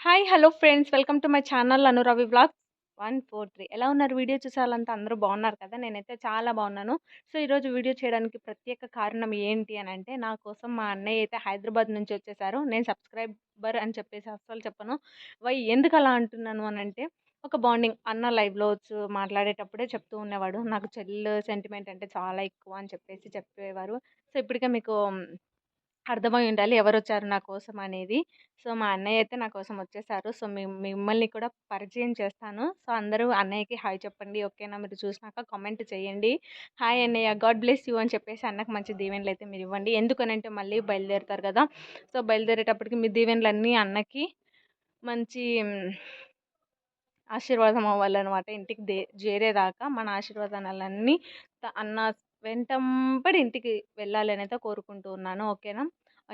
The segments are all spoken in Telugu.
Hi hello friends welcome to my channel Anu Ravi vlogs one four three ఎలా ఉన్నారు వీడియో చూసాలంతా అందరూ బాగున్నారు కదా? నేనైతే చాలా బాగున్నాను. సో ఈరోజు వీడియో చేయడానికి ప్రత్యేక కారణం ఏంటి అని అంటే నా కోసం మా అన్నయ్య అయితే హైదరాబాద్ నుంచి వచ్చేసారు. నేను సబ్స్క్రైబర్ అని చెప్పేసి అస్సలు చెప్పను. వై ఎందుకు అలా అంటున్నాను అని అంటే ఒక బాండింగ్ అన్న లైవ్లో వచ్చి మాట్లాడేటప్పుడే చెప్తూ ఉండేవాడు. నాకు చెల్లు సెంటిమెంట్ అంటే చాలా ఎక్కువ అని చెప్పేసి చెప్పేవారు. సో ఇప్పటికే మీకు అర్థమై ఉండాలి ఎవరు వచ్చారు నా కోసం అనేది. సో మా అన్నయ్య అయితే నా కోసం వచ్చేసారు. సో మీ మిమ్మల్ని కూడా పరిచయం చేస్తాను. సో అందరూ అన్నయ్యకి హాయ్ చెప్పండి. ఓకేనా? మీరు చూసినాక కామెంట్ చేయండి. హాయ్ అన్నయ్య. గాడ్ బ్లెస్ యూ అని చెప్పేసి అన్నకు మంచి దీవెనలు అయితే మీరు ఇవ్వండి. ఎందుకనంటే మళ్ళీ బయలుదేరుతారు కదా! సో బయలుదేరేటప్పటికి మీ దీవెనలన్నీ అన్నకి మంచి ఆశీర్వాదం అవ్వాలన్నమాట. ఇంటికి దే చేరేదాకా మన ఆశీర్వాదాలన్నీ త- అన్న వెంటంబడి ఇంటికి వెళ్ళాలని అయితే కోరుకుంటూ ఉన్నాను. ఓకేనా?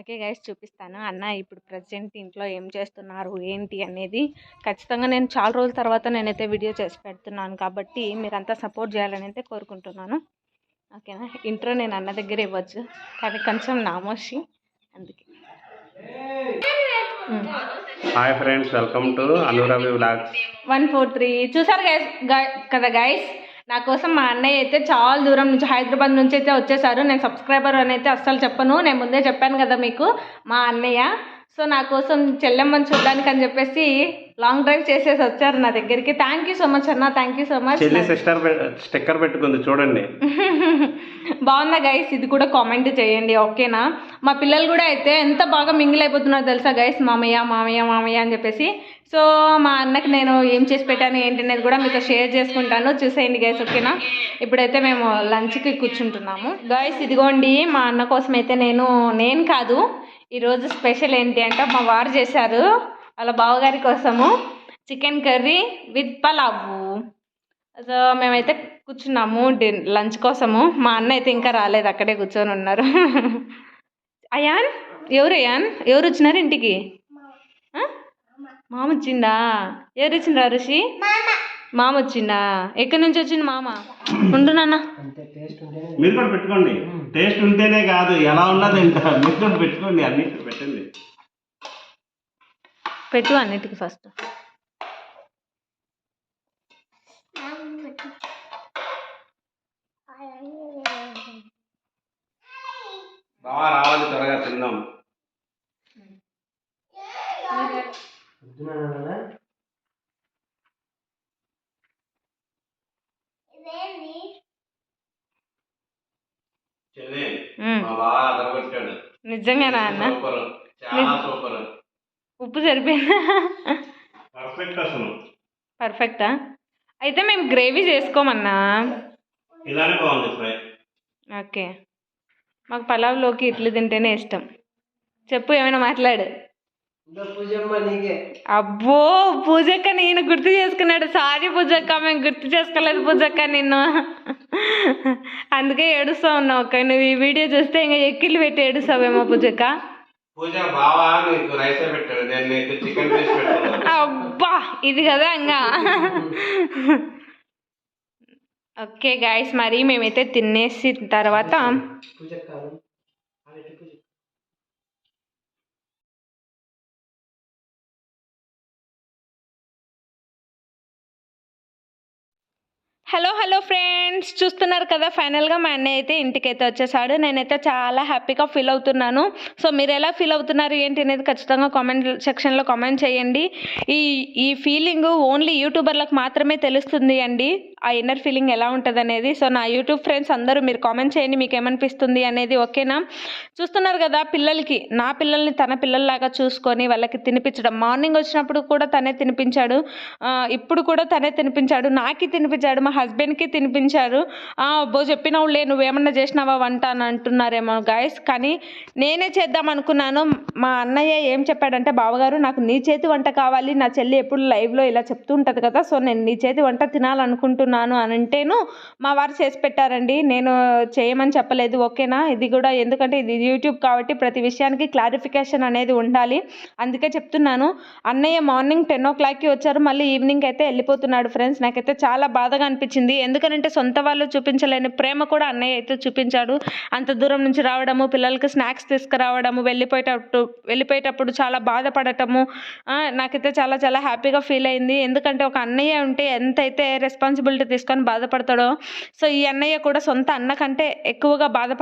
ఓకే గైస్ చూపిస్తాను. అన్న ఇప్పుడు ప్రజెంట్ ఇంట్లో ఏం చేస్తున్నారు ఏంటి అనేది. ఖచ్చితంగా నేను చాలా రోజుల తర్వాత నేనైతే వీడియో చేసి పెడుతున్నాను కాబట్టి మీరంతా సపోర్ట్ చేయాలని అయితే కోరుకుంటున్నాను. ఓకేనా? ఇంట్రో నేను అన్న దగ్గర ఇవ్వచ్చు. కానీ కొంచెం నామోషి. అందుకే. Hi friends welcome to Anuravi vlogs. One four three. చూసారు గైస్ కదా గైస్? నా కోసం మా అన్నయ్య అయితే చాలా దూరం నుంచి హైదరాబాద్ నుంచి అయితే వచ్చేసారు. నేను సబ్స్క్రైబర్ అని అయితే అస్సలు చెప్పను. నేను ముందే చెప్పాను కదా మీకు మా అన్నయ్య. సో నా కోసం చెల్లెమ్మని చూడడానికి అని చెప్పేసి లాంగ్ డ్రైవ్ చేసేసి వచ్చారు నా దగ్గరికి. థ్యాంక్ యూ సో మచ్ అన్న థ్యాంక్ యూ సో మచ్ చెల్లి సిస్టర్ స్టిక్కర్ పెట్టుకుంది చూడండి. బాగుందా గైస్ ఇది కూడా కామెంట్ చేయండి ఓకేనా మా పిల్లలు కూడా అయితే ఎంత బాగా మింగిల్ అయిపోతున్నారు తెలుసా గైస్ మామయ్య మామయ్య మామయ్య అని చెప్పేసి. సో మా అన్నకి నేను ఏం చేసి పెట్టాను ఏంటి అనేది కూడా మీతో షేర్ చేసుకుంటాను. చూసేయండి గైస్ ఓకేనా ఇప్పుడైతే మేము లంచ్కి కూర్చుంటున్నాము. గైస్ ఇదిగోండి మా అన్న కోసం అయితే నేను నేను కాదు ఈరోజు స్పెషల్ ఏంటి అంటే మా వారు చేశారు వాళ్ళ బావగారి కోసము chicken curry with pulao. So మేమైతే కూర్చున్నాము డిన్ లంచ్ కోసము. మా అన్న అయితే ఇంకా రాలేదు అక్కడే కూర్చొని ఉన్నారు. అయాన్ ఎవరు అయాన్? ఎవరు వచ్చినారు ఇంటికి? మామ వచ్చిందా ఎవరు వచ్చిండ్రా ఋషి? మామ వచ్చిందా ఎక్కడి నుంచి వచ్చింది మామ? ఉండు నాన్న. పెట్టుకోండి. టేస్ట్ ఉంటేనే కాదు ఎలా ఉన్నది కూడా పెట్టుకోండి అన్ని పెట్టండి. పెట్టు అన్నిటికి ఫస్ట్ బాగా రావాలి త్వరగా తిందాం చెల్లి మ్మ్. మా బాగా అదరగొట్టాడు నిజంగానా అన్న? సూపర్ చాలా సూపర్. ఉప్పు సరిపోయిందా? పర్ఫెక్ట్ అసలు. పర్ఫెక్టా? అయితే మేము గ్రేవీ చేసుకోమన్నా? ఇలానే బాగుంది ఫ్రై. ఓకే. మాకు పలావ్లోకి ఇడ్లీ తింటేనే ఇష్టం. చెప్పు ఏమైనా మాట్లాడు. అబ్బో పూజక్క నేను గుర్తు చేసుకున్నాడు. సారీ పూజక్క మేము గుర్తు చేసుకోలేదు పూజక్క నిన్ను. అందుకే ఏడుస్తా ఉన్నావు అక్క. నువ్వు ఈ వీడియో చూస్తే ఇంకా ఎక్కిళ్ళు పెట్టి ఏడుస్తావేమో పూజక్క? పూజ బావా నీకు రైసే పెట్టాడు. నేను నీకు చికెన్ చేసి పెట్టాను అబ్బా ఇది కదా ఇంకా ఓకే గాయస్ మరి మేమైతే తినేసి తర్వాత హలో హలో ఫ్రెండ్స్. చూస్తున్నారు కదా ఫైనల్గా మా అన్నయ్య అయితే ఇంటికైతే వచ్చేసాడు. నేనైతే చాలా హ్యాపీగా ఫీల్ అవుతున్నాను. సో మీరు ఎలా ఫీల్ అవుతున్నారు ఏంటి అనేది ఖచ్చితంగా కామెంట్ సెక్షన్లో కామెంట్ చేయండి. ఈ ఈ ఫీలింగ్ ఓన్లీ యూట్యూబర్లకు మాత్రమే తెలుస్తుంది అండి. ఆ ఇన్నర్ ఫీలింగ్ ఎలా ఉంటుంది అనేది సో నా యూట్యూబ్ ఫ్రెండ్స్ అందరూ మీరు కామెంట్ చేయండి మీకు ఏమనిపిస్తుంది అనేది ఓకేనా చూస్తున్నారు కదా పిల్లలకి నా పిల్లల్ని తన పిల్లల్లాగా చూసుకొని వాళ్ళకి తినిపించడం. మార్నింగ్ వచ్చినప్పుడు కూడా తనే తినిపించాడు. ఇప్పుడు కూడా తనే తినిపించాడు. నాకి తినిపించాడు మా హస్బెండ్కి తినిపించాడు. బో అబ్బో చెప్పినావులే నువ్వేమన్నా చేసినావా వంట అని అంటున్నారేమో గాయస్ కానీ నేనే చేద్దాం అనుకున్నాను. మా అన్నయ్య ఏం చెప్పాడంటే బావగారు నాకు నీ చేతి వంట కావాలి. నా చెల్లి ఎప్పుడు లైవ్లో ఇలా చెప్తూ ఉంటుంది కదా. సో నేను నీ చేతి వంట తినాలనుకుంటున్నాను. చేసుకున్నాను అని అంటేను మా వారు చేసి పెట్టారండి. నేను చేయమని చెప్పలేదు ఓకేనా? ఇది కూడా ఎందుకంటే ఇది యూట్యూబ్ కాబట్టి ప్రతి విషయానికి క్లారిఫికేషన్ అనేది ఉండాలి. అందుకే చెప్తున్నాను అన్నయ్య మార్నింగ్ టెన్ ఓ క్లాక్కి వచ్చారు మళ్ళీ ఈవినింగ్ అయితే వెళ్ళిపోతున్నాడు ఫ్రెండ్స్. నాకైతే చాలా బాధగా అనిపించింది. ఎందుకనంటే సొంత వాళ్ళు చూపించలేని ప్రేమ కూడా అన్నయ్య అయితే చూపించాడు. అంత దూరం నుంచి రావడము పిల్లలకి స్నాక్స్ తీసుకురావడము వెళ్ళిపోయేటప్పుడు వెళ్ళిపోయేటప్పుడు చాలా బాధపడటము నాకైతే చాలా చాలా హ్యాపీగా ఫీల్ అయింది. ఎందుకంటే ఒక అన్నయ్య ఉంటే ఎంతైతే రెస్పాన్సిబిలిటీ తీసుకొని బాధపడతాడో. సో ఈ అన్నయ్య కూడా సొంత అన్న కంటే ఎక్కువగా బాధపడ